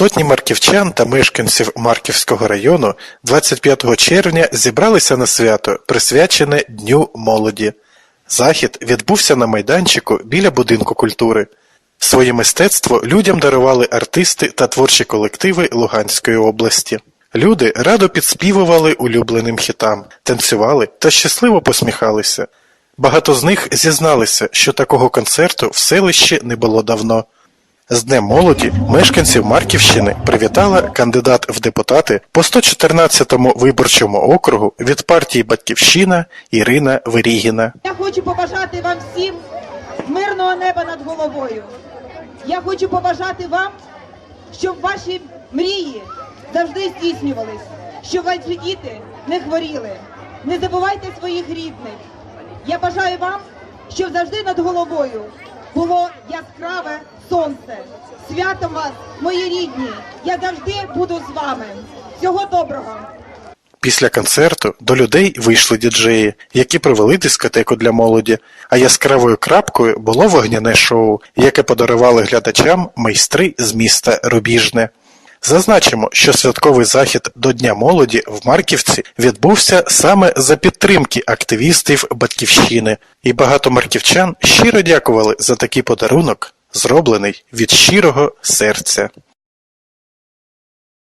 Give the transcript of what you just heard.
Сотні марківчан та мешканців Марківського району 25 червня зібралися на свято, присвячене Дню молоді. Захід відбувся на майданчику біля будинку культури. Своє мистецтво людям дарували артисти та творчі колективи Луганської області. Люди радо підспівували улюбленим хітам, танцювали та щасливо посміхалися. Багато з них зізналися, що такого концерту в селищі не було давно. З Днем молоді мешканців Марківщини привітала кандидат в депутати по 114-му виборчому округу від партії Батьківщина Ірина Верігіна. Я хочу побажати вам всім мирного неба над головою. Я хочу побажати вам, щоб ваші мрії завжди здійснювались, щоб ваші діти не хворіли. Не забувайте своїх рідних. Я бажаю вам, щоб завжди над головою було яскраве сонце. Святом вас, мої рідні! Я завжди буду з вами. Всього доброго! Після концерту до людей вийшли діджеї, які провели дискотеку для молоді, а яскравою крапкою було вогняне шоу, яке подарували глядачам майстри з міста Рубіжне. Зазначимо, що святковий захід до Дня молоді в Марківці відбувся саме за підтримки активістів Батьківщини, і багато марківчан щиро дякували за такий подарунок, зроблений від щирого серця.